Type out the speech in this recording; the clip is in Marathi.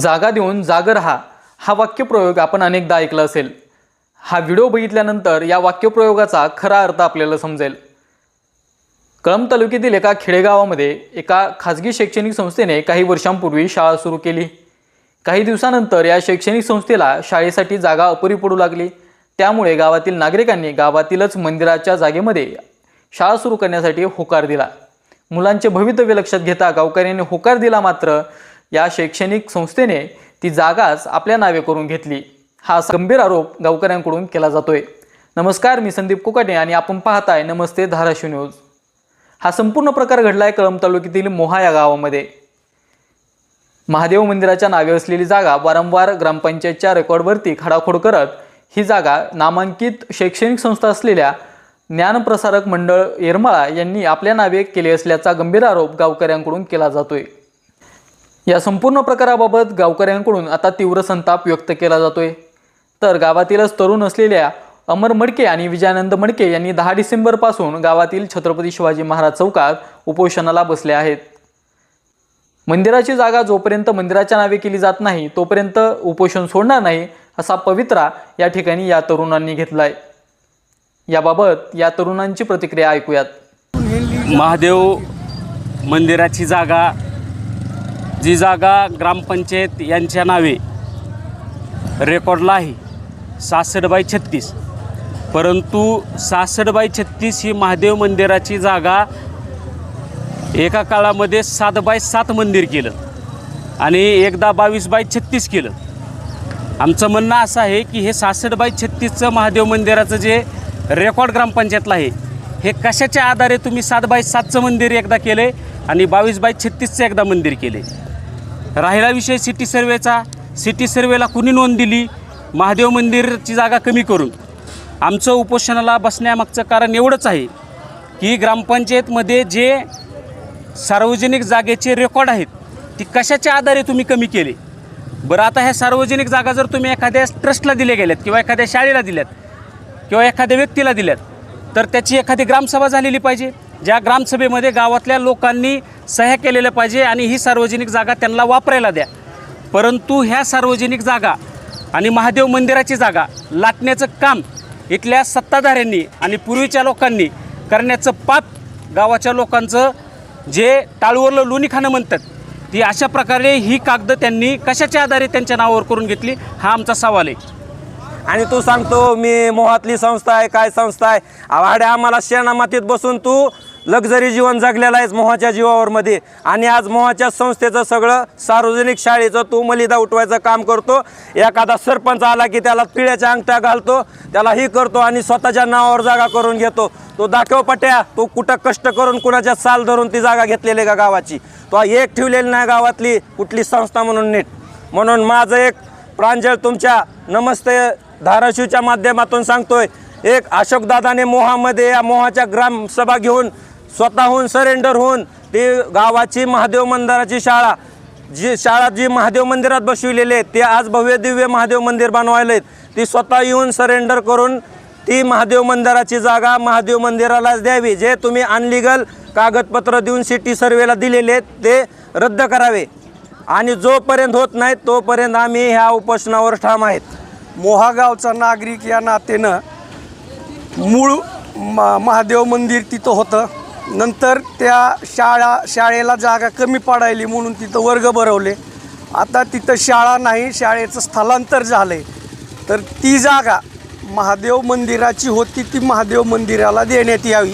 जागा देऊन जागर हा हा वाक्यप्रयोग आपण अनेकदा ऐकला असेल. हा व्हिडिओ बघितल्यानंतर या वाक्यप्रयोगाचा खरा अर्थ आपल्याला समजेल. कळंब तालुक्यातील एका खेडेगावामध्ये एका खाजगी शैक्षणिक संस्थेने काही वर्षांपूर्वी शाळा सुरू केली. काही दिवसानंतर या शैक्षणिक संस्थेला शाळेसाठी जागा अपुरी पडू लागली. त्यामुळे गावातील नागरिकांनी गावातीलच मंदिराच्या जागेमध्ये शाळा सुरू करण्यासाठी होकार दिला. मुलांचे भवितव्य लक्षात घेता गावकऱ्यांनी होकार दिला मात्र या शैक्षणिक संस्थेने ती जागाच आपल्या नावे करून घेतली. हा गंभीर आरोप गावकऱ्यांकडून केला जातोय. नमस्कार मी संदीप कोकाटे आणि आपण पाहताय नमस्ते धाराशिव न्यूज. हा संपूर्ण प्रकार घडलाय कळंब तालुक्यातील मोहा या गावामध्ये. महादेव मंदिराच्या नावे असलेली जागा वारंवार ग्रामपंचायतच्या रेकॉर्डवरती खडाखोड करत ही जागा नामांकित शैक्षणिक संस्था असलेल्या ज्ञानप्रसारक मंडळ येरमाळा यांनी आपल्या नावे केले असल्याचा गंभीर आरोप गावकऱ्यांकडून केला जातोय. या संपूर्ण प्रकाराबाबत गावकऱ्यांकडून आता तीव्र संताप व्यक्त केला जातोय. तर गावातीलच तरुण असलेल्या अमर मडके आणि विजयानंद मडके यांनी दहा डिसेंबरपासून गावातील छत्रपती शिवाजी महाराज चौकात उपोषणाला बसले आहेत. मंदिराची जागा जोपर्यंत मंदिराच्या नावे केली जात नाही तोपर्यंत उपोषण सोडणार नाही असा पवित्रा या ठिकाणी या तरुणांनी घेतलाय. याबाबत या तरुणांची प्रतिक्रिया ऐकूयात. महादेव मंदिराची जागा जी जागा ग्रामपंचायत यांच्या नावे रेकॉर्डला आहे सासष्ट बाय छत्तीस. परंतु सहासष्ट बाय छत्तीस ही महादेव मंदिराची जागा एका काळामध्ये सात बाय सात मंदिर केलं आणि एकदा बावीस बाय छत्तीस केलं. आमचं म्हणणं असं आहे की हे सासष्ट बाय छत्तीसचं महादेव मंदिराचं जे रेकॉर्ड ग्रामपंचायतला आहे हे कशाच्या आधारे तुम्ही सात बाय सातचं मंदिर एकदा केलं आणि बावीस बाय छत्तीसचं एकदा मंदिर केले राहिला विषय सिटी सर्वेचा. सिटी सर्वेला कुणी नोंद दिली? महादेव मंदिरची जागा कमी करून. आमचं उपोषणाला बसण्यामागचं कारण एवढंच आहे की ग्रामपंचायतमध्ये जे सार्वजनिक जागेचे रेकॉर्ड आहेत ती कशाच्या आधारे तुम्ही कमी केले? बरं आता ह्या सार्वजनिक जागा जर तुम्ही एखाद्या ट्रस्टला दिल्या गेल्यात किंवा एखाद्या शाळेला दिल्यात किंवा एखाद्या व्यक्तीला दिल्यात तर त्याची एखादी ग्रामसभा झालेली पाहिजे. ज्या ग्रामसभेमध्ये गावातल्या लोकांनी सह्या केलेल्या पाहिजे आणि ही सार्वजनिक जागा त्यांना वापरायला द्या. परंतु ह्या सार्वजनिक जागा आणि महादेव मंदिराची जागा लाटण्याचं काम इथल्या सत्ताधाऱ्यांनी आणि पूर्वीच्या लोकांनी करण्याचं पाप गावाच्या लोकांचं जे टाळूवरलं लोणीखाणं म्हणतात ती अशा प्रकारे ही कागद त्यांनी कशाच्या आधारे त्यांच्या नावावर करून घेतली हा आमचा सवाल आहे. आणि तू सांगतो मी मोहातली संस्था आहे काय संस्था आहे? आवाडे आम्हाला शेणा मातीत बसून तू लक्झरी जीवन जगलेलं आहेस मोहाच्या जीवावर मध्ये आणि आज मोहाच्या संस्थेचं सगळं सार्वजनिक शाळेचं तू मलिदा उठवायचं काम करतो. एखादा सरपंच आला की त्याला पिळ्याच्या अंगठ्या घालतो त्याला ही करतो आणि स्वतःच्या नावावर जागा करून घेतो. तो दाखव पट्या तो कुठं कष्ट करून कुणाच्या साल धरून ती जागा घेतलेली आहे का गावाची? तो एक ठेवलेली नाही गावातली कुठली संस्था म्हणून नीट. म्हणून माझं एक प्रांजळ तुमच्या नमस्ते धाराशिवच्या माध्यमातून सांगतोय एक अशोकदादाने मोहामध्ये या मोहाच्या ग्रामसभा घेऊन स्वतःहून सरेंडर होऊन ती गावाची महादेव मंदिराची शाळा जी शाळा जी महादेव मंदिरात बसविलेली आहे ते आज भव्य दिव्य महादेव मंदिर बनवायला आहेत. ती स्वतः येऊन सरेंडर करून ती महादेव मंदिराची जागा महादेव मंदिरालाच द्यावी. जे तुम्ही अनलिगल कागदपत्र देऊन सिटी सर्वेला दिलेले आहेत ते रद्द करावे. आणि जोपर्यंत होत नाही तोपर्यंत आम्ही ह्या उपोषणावर ठाम आहेत. मोहागावचा नागरिक या नातेनं मूळ म महादेव मंदिर तिथं होतं. नंतर त्या शाळा शाळेला जागा कमी पडायली म्हणून तिथं वर्ग भरवले. आता तिथं शाळा नाही शाळेचं स्थलांतर झालं आहे तर ती जागा महादेव मंदिराची होती ती महादेव मंदिराला देण्यात यावी.